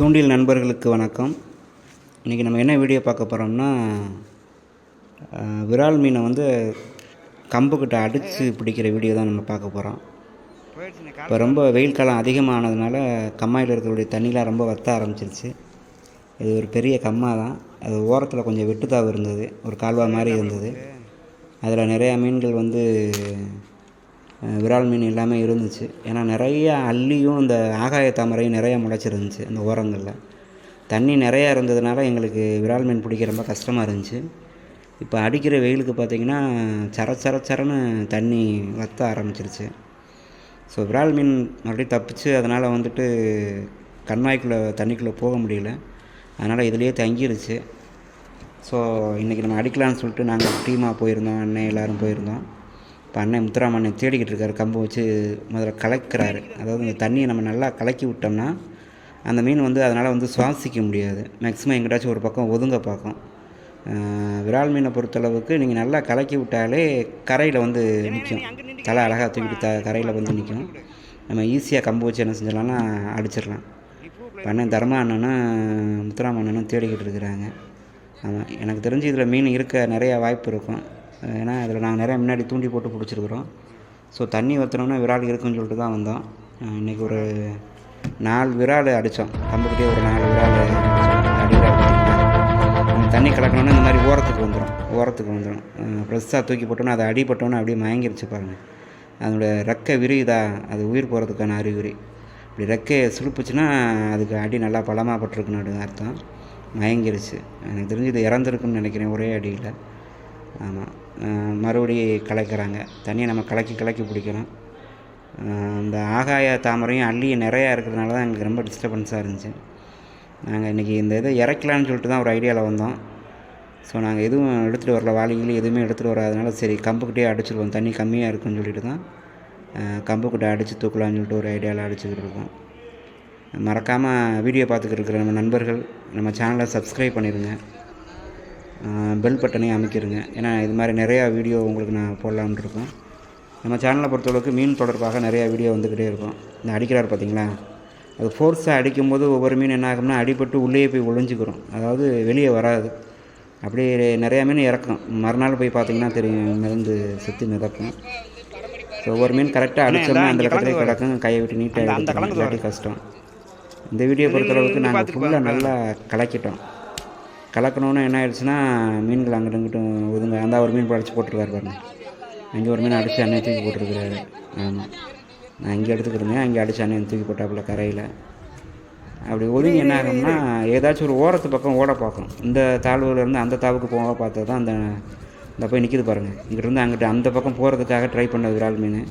தூண்டில் நண்பர்களுக்கு வணக்கம். இன்றைக்கி நம்ம என்ன வீடியோ பார்க்க போகிறோம்னா விரால் மீனை வந்து கம்புக்கிட்ட அடித்து பிடிக்கிற வீடியோ தான் நம்ம பார்க்க போகிறோம் இப்போ ரொம்ப வெயில் காலம் அதிகமானதுனால கம்மாயில் இருக்கக்கூடிய தண்ணிலாம் ரொம்ப வத்த ஆரம்பிச்சிருச்சு. இது ஒரு பெரிய கம்மா தான். அது ஓரத்தில் கொஞ்சம் வெட்டுத்தாவு இருந்தது. ஒரு கால்வா மாதிரி இருந்தது. அதில் நிறையா மீன்கள் வந்து விரால் மீன் எல்லாமே இருந்துச்சு. ஏன்னா நிறைய அள்ளியும் இந்த ஆகாய தாமரையும் நிறைய முளைச்சிருந்துச்சு அந்த ஓரங்களில். தண்ணி நிறையா இருந்ததுனால எங்களுக்கு விரால் மீன் பிடிக்க ரொம்ப கஷ்டமாக இருந்துச்சு. இப்போ அடிக்கிற வெயிலுக்கு பார்த்திங்கன்னா சர சர சரன்னு தண்ணி வத்த ஆரம்பிச்சிருச்சு. ஸோ விரால் மீன் மறுபடியும் தப்பிச்சு அதனால் வந்துட்டு கண்மாய்க்குள்ளே தண்ணிக்குள்ளே போக முடியல. அதனால் இதுலேயே தங்கிருச்சு. ஸோ இன்றைக்கி நம்ம அடிக்கலான்னு சொல்லிட்டு நாங்கள் டீமாக போயிருந்தோம் அண்ணன் எல்லோரும் போயிருந்தோம். இப்போ அண்ணன் முத்துராம அண்ணன் தேடிக்கிட்டு இருக்காரு கம்பு வச்சு முதல்ல கலக்கிறாரு. அதாவது இந்த தண்ணியை நம்ம நல்லா கலக்கி விட்டோம்னா அந்த மீன் வந்து அதனால் வந்து சுவாசிக்க முடியாது. மேக்ஸிமம் எங்கிட்டாச்சும் ஒரு பக்கம் ஒதுங்க பார்க்கும். விரால் மீனை பொறுத்தளவுக்கு நீங்கள் நல்லா கலக்கி விட்டாலே கரையில் வந்து நிற்கும் தலை அழகாக தூக்கிட்டு த கரையில் வந்து நிற்கும் நம்ம ஈஸியாக கம்பு வச்சு என்ன செஞ்சிடலாம்னா அடிச்சிடலாம். இப்போ அண்ணன் தர்மா அண்ணனும் முத்துராம அண்ணனும் தேடிக்கிட்டு இருக்கிறாங்க. ஆமாம் எனக்கு தெரிஞ்சு இதில் மீன் இருக்க நிறையா வாய்ப்பு இருக்கும். ஏன்னா அதில் நாங்கள் நிறையா முன்னாடி தூண்டி போட்டு பிடிச்சிருக்குறோம். ஸோ தண்ணி ஊற்றினோன்னா விரால் இருக்குன்னு சொல்லிட்டு தான் வந்தோம். இன்றைக்கி இன்னைக்கு ஒரு நாலு விரால் அடித்தோம். கம்புக்கிட்டே ஒரு நாலு விரால் நம்ம தண்ணி கலக்கணுன்னா இந்த மாதிரி ஓரத்துக்கு வந்துடும் ஓரத்துக்கு வந்துடும் ஃப்ரெஷ்ஷாக தூக்கி போட்டோன்னா அது அடிபட்டோன்னா அப்படியே மயங்கிருச்சு பாருங்கள் அதனுடைய ரெக்க விரிதா அது உயிர் போகிறதுக்கான அறிகுறி. இப்படி ரெக்கையை சுழுப்புச்சுன்னா அதுக்கு அடி நல்லா பலமாக பட்டிருக்குன்னு அர்த்தம். மயங்கிருச்சு. எனக்கு தெரிஞ்சு இது இறந்துருக்குன்னு நினைக்கிறேன் ஒரே அடியில். ஆமாம் மறுபடி கலக்கிறாங்க. தண்ணியை நம்ம கலக்கி கலக்கி பிடிக்கிறோம் இந்த ஆகாய தாமரையும் அள்ளியும் நிறையா இருக்கிறதுனால தான் எங்களுக்கு ரொம்ப டிஸ்டர்பன்ஸாக இருந்துச்சு. நாங்கள் இன்றைக்கி இந்த இதை இறக்கலான்னு சொல்லிட்டு தான் ஒரு ஐடியாவில் வந்தோம். ஸோ நாங்கள் எதுவும் எடுத்துகிட்டு வரல. வாளிகளி எதுவுமே எடுத்துகிட்டு வராதனால சரி கம்புக்கிட்டே அடிச்சிருவோம். தண்ணி கம்மியாக இருக்குன்னு சொல்லிட்டு தான் அஹ், கம்புக்கிட்ட அடித்து தூக்கலாம்னு சொல்லிட்டு ஒரு ஐடியாவில் அடிச்சுக்கிட்டு இருக்கோம். மறக்காமல் வீடியோ பார்த்துக்கிட்டு இருக்கிற நம்ம நண்பர்கள் நம்ம சேனலை சப்ஸ்கிரைப் பண்ணிடுங்க. பெல் பட்டனையும் அமைக்கிருங்க. ஏன்னா இது மாதிரி நிறையா வீடியோ உங்களுக்கு நான் போடலாம்னு இருக்கோம். நம்ம சேனலை பொறுத்தளவுக்கு மீன் தொடர்பாக நிறையா வீடியோ வந்துக்கிட்டே இருக்கும். இந்த அடிக்கிறார் பார்த்தீங்களா? அது ஃபோர்ஸாக அடிக்கும்போது ஒவ்வொரு மீன் என்ன ஆகும்னா அடிபட்டு உள்ளே போய் ஒளிஞ்சிக்கிறோம் அதாவது வெளியே வராது. அப்படியே நிறையா மீன் இறக்கும். மறுநாள் போய் பார்த்தீங்கன்னா தெரியும் மிதந்து செத்து மிதக்கும். ஸோ ஒவ்வொரு மீன் கரெக்டாக அடிச்சோம்னா அந்த இடத்துல கிடக்கும். கையை விட்டு நீட்டாக கஷ்டம். இந்த வீடியோ பொறுத்தளவுக்கு நாங்கள் ஃபுல்லாக நல்லா கலக்கிட்டோம். கலக்கணுன்னு என்ன ஆயிடுச்சுன்னா மீன்கள் அங்கிட்டு இங்கிட்டும் ஒதுங்க. அந்த ஒரு மீன் படைச்சு போட்டிருக்காரு பாருங்க. அங்கே ஒரு மீன் அடித்து அண்ணன் தூக்கி போட்டிருக்கிறாரு. ஆமாம் நான் இங்கே எடுத்துக்கிருந்தேன் அங்கே அடித்து அண்ணன் தூக்கி போட்டாப்புல கரையில். அப்படி ஒதுங்கி என்ன ஆகும்னா ஏதாச்சும் ஒரு ஓரத்து பக்கம் ஓட பார்க்கும். இந்த தாழ்வுலேருந்து அந்த தாவுக்கு போக பார்த்தா தான் அந்த இந்த போய் நிற்கிது பாருங்கள் இங்கிட்டிருந்து அங்கிட்டு அந்த பக்கம் போகிறதுக்காக ட்ரை பண்ண விரால் மீன்.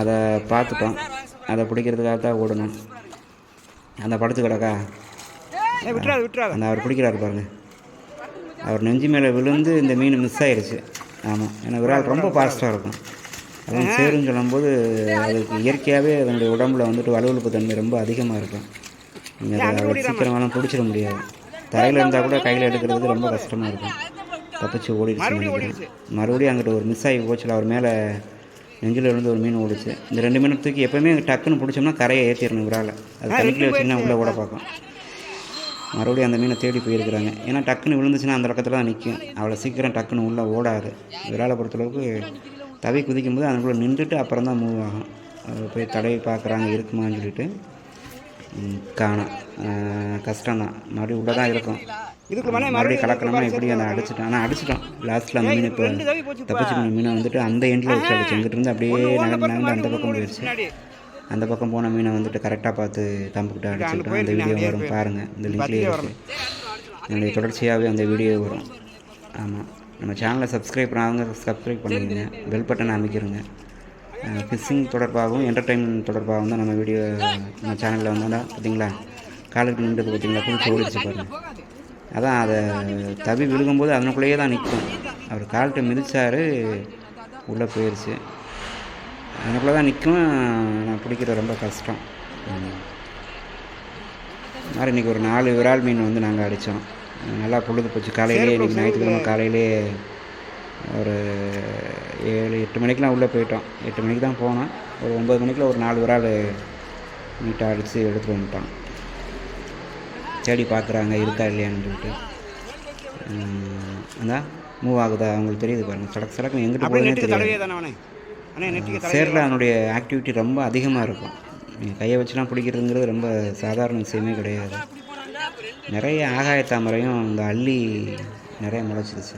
அதை பார்த்துட்டோம். அதை பிடிக்கிறதுக்காக தான் ஓடணும். அந்த படுத்து கிடக்கா? விட்டுறாது விட்டுறாது. அந்த அவர் பிடிக்கிறாரு பாருங்க. அவர் நெஞ்சு மேலே விழுந்து இந்த மீன் மிஸ் ஆயிடுச்சு ஆமாம் ஏன்னா விரால் ரொம்ப ஃபாஸ்ட்டாக இருக்கும். அதுவும் சேருன்னு சொல்லும்போது அதுக்கு இயற்கையாகவே அதனுடைய உடம்புல வந்துட்டு வலுவழுப்பு தன்மை ரொம்ப அதிகமாக இருக்கும். நீங்கள் அதை அவ்வளோ சீக்கிரமாலாம் பிடிச்சிட முடியாது. தரையில் இருந்தால் கூட கையில் எடுக்கிறதுக்கு ரொம்ப கஷ்டமாக இருக்கும். தப்பிச்சு ஓடிடுச்சுன்னு நினைக்கிறேன் மறுபடியும் அங்கிட்டு ஒரு மிஸ் ஆகி போச்சுல அவர் மேலே நெஞ்சில் இருந்து ஒரு மீன் ஓடிச்சு. இந்த ரெண்டு மீனை தூக்கி எப்போவுமே டக்குன்னு பிடிச்சோம்னா கரையை ஏற்றிடணும் விரால அது தண்ணிக்குள்ளே வச்சிங்கன்னா உள்ளே ஓட பார்க்கும். மறுபடியும் அந்த மீனை தேடி போயிருக்கிறாங்க. ஏன்னா டக்குன்னு விழுந்துச்சுன்னா அந்த பக்கத்தில் தான் நிற்கும் அவ்வளோ சீக்கிரம் டக்குன்னு உள்ளே ஓடாது. விராலை பொறுத்தளவுக்கு தவி குதிக்கும்போது அதுக்குள்ளே நின்றுட்டு அப்புறம் தான் மூவ் ஆகும். போய் தடவி பார்க்குறாங்க இருக்குமான்னு சொல்லிட்டு. காணோம் கஷ்டம்தான். மறுபடியும் உள்ளே தான் இருக்கும். மறுபடியும் கலக்கணும்னா எப்படி அதை அடிச்சிட்டோம் ஆனால் அடிச்சிட்டோம் லாஸ்ட்டில் அந்த மீன் இப்போ. தப்பிச்சு மீனை வந்துட்டு அந்த எண்டில் வச்சு அடிச்சு இங்கிட்டு இருந்து அப்படியே நகர்ந்து நகர்ந்து அந்த பக்கம் போயிடுச்சு அந்த பக்கம் போன மீனை வந்துட்டு கரெக்டாக பார்த்து கம்புக்கிட்ட அடிச்சுக்கிட்டோம் அந்த வீடியோ வரும் பாருங்கள் இந்த லிங்க்லேயே இருக்குது என்னுடைய தொடர்ச்சியாகவே அந்த வீடியோ வரும். ஆமாம் நம்ம சேனலை சப்ஸ்கிரைப் பண்ணாதவங்க சப்ஸ்கிரைப் பண்ணிடுங்க பெல் பட்டன் அமைக்கிறங்க ஃபிஷிங் தொடர்பாகவும் என்டர்டைன்மெண்ட் தொடர்பாகவும் தான் நம்ம வீடியோ நம்ம சேனலில் வந்தோம்னா பார்த்தீங்களா? காலுக்கு நின்றது பார்த்தீங்களா? குளிச்சு ஓடிச்சு பாருங்கள் அதான் அதை தவி விழுகும்போது அதனுக்குள்ளேயே தான் நிற்கும். அவர் கால்கிட்ட மிதிச்சாரு உள்ளே போயிடுச்சு அதுக்குள்ளே தான் நிற்கும் நான் பிடிக்கிறது ரொம்ப கஷ்டம். மாதிரி இன்றைக்கி ஒரு நாலு விரால் மீன் வந்து நாங்கள் அடித்தோம் நல்லா பொழுது போச்சு. காலையிலே இன்றைக்கி ஞாயிற்றுக்கிழமை காலையிலே ஒரு ஏழு எட்டு மணிக்கெலாம் உள்ளே போயிட்டோம். எட்டு மணிக்கு தான் போனோம். ஒரு ஒம்பது மணிக்குள்ள ஒரு நாலு விரால் நீட்டாக அடித்து எடுத்துகிட்டு வந்துட்டோம். தேடி பார்க்குறாங்க இருக்கா இல்லையான்னு சொல்லிட்டு. அதான் மூவ் ஆகுதா? அவங்களுக்கு தெரியுது பாருங்க. சடக்கு சடக்கு எங்கிட்டு நெட்டுக்கு தெரியாது. தடவையே தானே அவனே அண்ணே நெட்டுக்கு தடவை சேரில் அதனுடைய ஆக்டிவிட்டி ரொம்ப அதிகமாக இருக்கும். நீங்கள் கையை வச்சுலாம் பிடிக்கிறதுங்கிறது ரொம்ப சாதாரண விஷயமே கிடையாது. நிறைய ஆகாய தாமரையும் இந்த அள்ளி நிறைய முளைச்சிருச்சு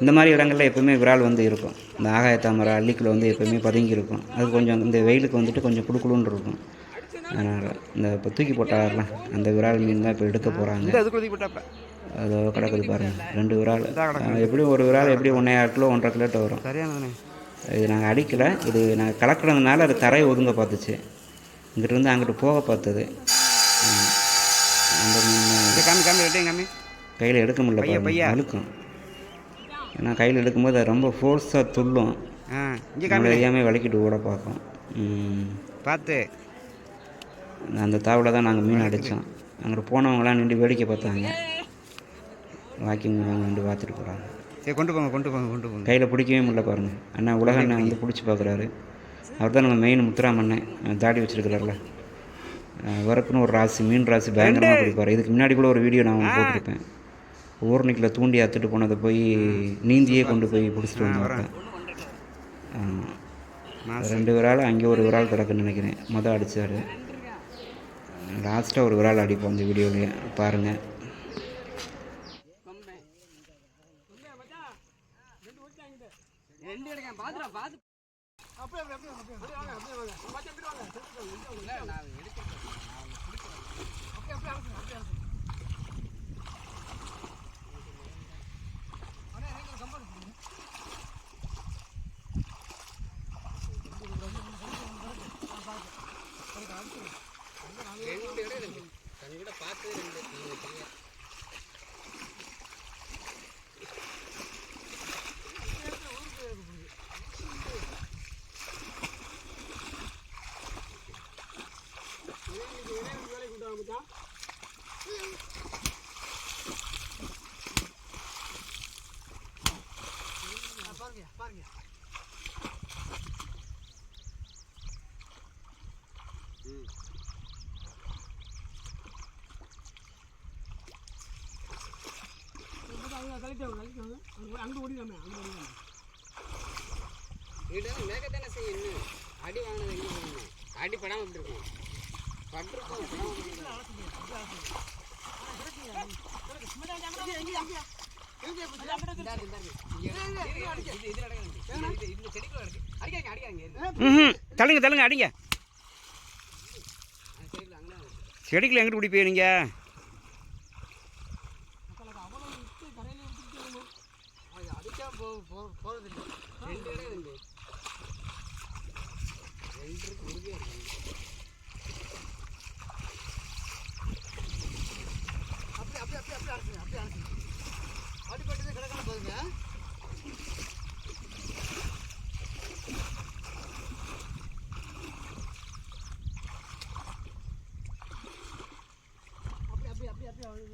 இந்த மாதிரி இடங்கள்ல எப்பவுமே விரால் வந்து இருக்கும். இந்த ஆகாய தாமரை அள்ளிக்குள்ள வந்து எப்பவுமே பதுங்கி இருக்கும். அது கொஞ்சம் இந்த வெயிலுக்கு வந்துட்டு கொஞ்சம் குளுக்குளுன்னு இருக்கும். அதனால் இந்த இப்போ தூக்கி போட்டார்ல அந்த விரால் மீன் தான் இப்போ எடுக்க போகிறாங்க அது கிடக்குது பாருங்கள் ரெண்டு விரால். எப்படியும் ஒரு விரால் எப்படியும் ஒன்றே கிலோ ஒன்றரை கிலோட்ட வரும். இது நாங்கள் அடிக்கலை. இது நாங்கள் கலக்கிறதுனால அது தரையை ஒதுங்க பார்த்துச்சு. இங்கிட்டிருந்து அங்கிட்டு போக பார்த்தது. அந்த மீன் இந்த காமி காமி ரெட்டையும் காமி கையில் எடுக்க முடியல பைய, பாருங்க. பைய. அழுக்கும் ஏன்னா கையில் எடுக்கும்போது அது ரொம்ப ஃபோர்ஸாக துள்ளும். அறியாமல் விளக்கிட்டு ஓட பார்க்கும். பார்த்து. அந்த தாவில் தான் நாங்கள் மீன் அடித்தோம் அங்கிட்டு போனவங்களாம் நின்று வேடிக்கை பார்த்தாங்க. வாக்கிங் நின்று பார்த்துட்டு போகிறாங்க சரி கொண்டு போங்க கொண்டு போங்க கொண்டு போங்க. கையில் பிடிக்கவே முடியல பாருங்க. அண்ணா உலக அண்ணன் வந்து பிடிச்சி பார்க்குறாரு. அவர் தான் நம்ம மெயின் முத்துராமண்ணன் தாடி வச்சிருக்கிறார்ல. அஹ் இவருக்குன்னு ஒரு ராசி மீன் ராசி பயங்கரமாக பிடிப்பார். இதுக்கு முன்னாடி கூட ஒரு வீடியோ நான் போட்டிருப்பேன். ஊர்னிக்கில் தூண்டி அத்துட்டு போனதை போய் நீந்தியே கொண்டு போய் பிடிச்சிட்டு வந்தாங்க ரெண்டு விரால் அங்கே ஒரு விரால் கிடக்குன்னு நினைக்கிறேன். மொதல் அடித்தார் லாஸ்ட்டாக ஒரு விரால் அடிப்போம் அந்த வீடியோலேயே. பாருங்கள் மேக்கத்தானே செய்யணும் அடி வாங்கினது எங்கே போகணும் அப்படியே எப்படி இருக்கும் பட்டிருக்கோம் படாமல் எப்படி இருக்கும்? இது இதில் அடங்க இது இந்த செடிக்குள்ள இருக்கு அடிக்காங்க அடிக்காங்க ம் தள்ளுங்க தள்ளுங்க அடிங்க. செடிக்குள்ள எங்கிட்டு பிடிப்பீங்க நீங்கள் அடிச்சா போ போகிறது இல்லை ரெண்டு இடம் உண்டு ரெண்டு இருக்கு உறுதியாக இருக்கு அப்படி அப்படி அப்படி அப்படி அடிச்சுங்க அப்படி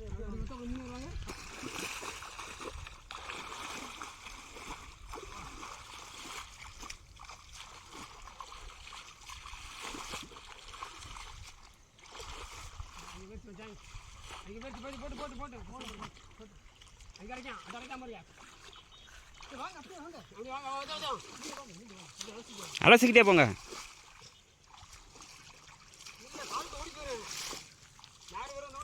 அடிச்சுங்க அடிப்பட்டது கிடக்காம போதுங்க அப்படி அப்படி அப்படி அப்படி அப்படி அப்படி முன்னாடி அலசிக்கிட்டே போங்க. காலை விட்டுறாங்க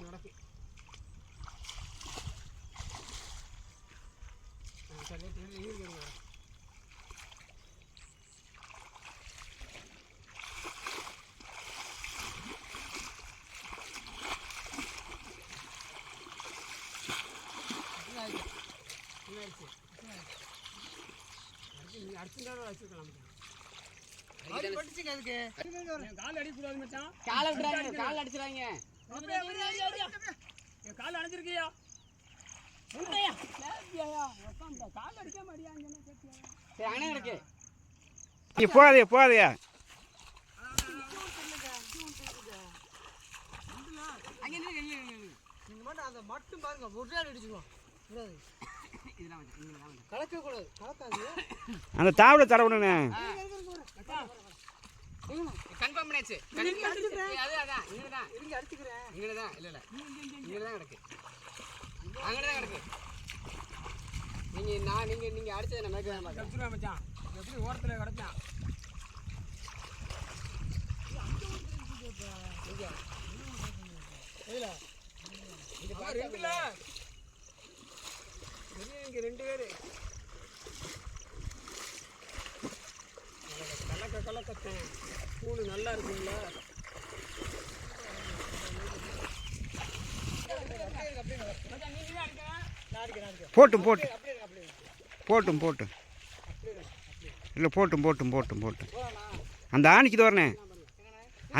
கால் நீங்கள் சரி அண்ணன் கிடக்கு நீ போகாதே போகாதே அங்கே நில்லு, நில்லு, நில்லு, நில்லு. நீங்க மட்டும் அதை மட்டும் பாருங்க ஒரே அடி அடிச்சுக்கலாம் கூடாது இதெல்லாம் வச்சு, இங்கெல்லாம் வச்சு. நீங்கள் கூடாது கலக்காது அந்த தாவலை தர இருங்க, அடிச்சிருச்சு கடைக்கு அடிச்சிருச்சு அது அதான் இங்கே தான். இருங்க அடிச்சுக்கிறேன். இங்கே தான் இல்லை இல்லை. இங்கே தான் கிடக்கு. அங்கே தான் கிடக்கு. நீங்கள் நான் நீங்கள் நீங்கள் அடிச்சதை மேய்க்க தான் மச்சான். எப்படி ஓரத்தில் கிடச்சான்? ரெண்டுல இங்கே ரெண்டு பேர். கலக்க கலக்கத்தேன் கூடு நல்லா இருக்குங்களா போட்டும் போட்டும். போட்டும் போட்டும். இல்லை போட்டும் போட்டும் போட்டும் போட்டும். அந்த ஆணிக்கு தோறனே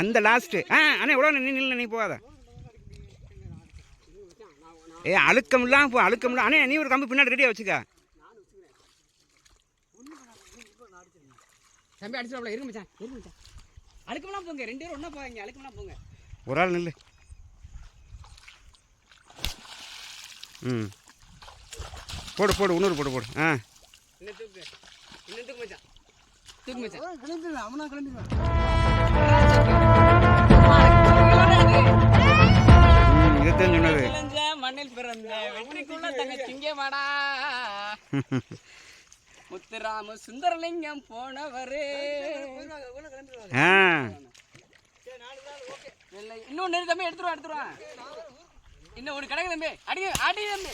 அந்த லாஸ்ட்டு ஆ அண்ணே எவ்வளோ நீ நில்ல நீ போகாத. ஏ அழுக்கம் இல்லாமல் போ அழுக்கம் இல்லை அண்ணே நீ ஒரு கம்பு பின்னாடி ரெடியாக வச்சுக்க. தம்பி அடிச்சிடாப்ல இருங்க மச்சான் இருங்க மச்சான். அழுக்கம்லாம் போங்க. ரெண்டு பேரும் ஒன்றா போங்க அழுக்கம்லாம் போங்க. ஒரு ஆள் நில்லு. ம். போடு போடு. இன்னொரு போடு போடு. ஆ. இன்னும் தூக்கு. இன்னும் தூக்கு மச்சான். தூக்கு மச்சான். கிளம்பிடுவேன் அவனா கிளம்பிடுவேன் இதுதான் சொன்னது. மண்ணில் பிறந்த வெற்றிக்குள்ள தங்க சிங்கமாடா. முத்துராம சுந்தரலிங்கம் போனவரே. இன்னும் நெரு தம்பி எடுத்துருவா எடுத்துருவா. இன்னும் ஒரு கிடக்கு தம்பி அடிங்க அடி தம்பி.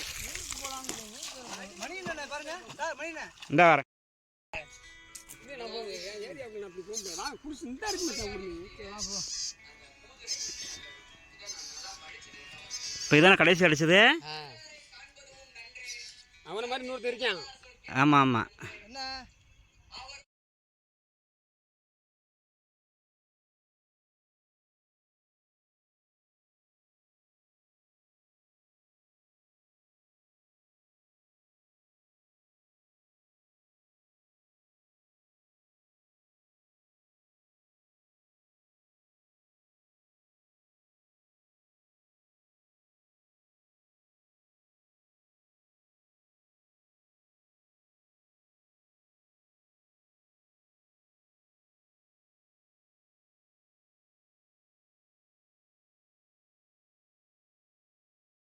இந்த வரேன் ஏரியாவுக்கு நான் அப்படி போக முடியாது வாங்க குடிச்சு இந்த இருக்கு மச்சான் இப்போ இதானே கடைசி அடிச்சது? அவனை மாதிரி இன்னொருத்தர் இருக்கான். ஆமாம் ஆமாம் என்ன?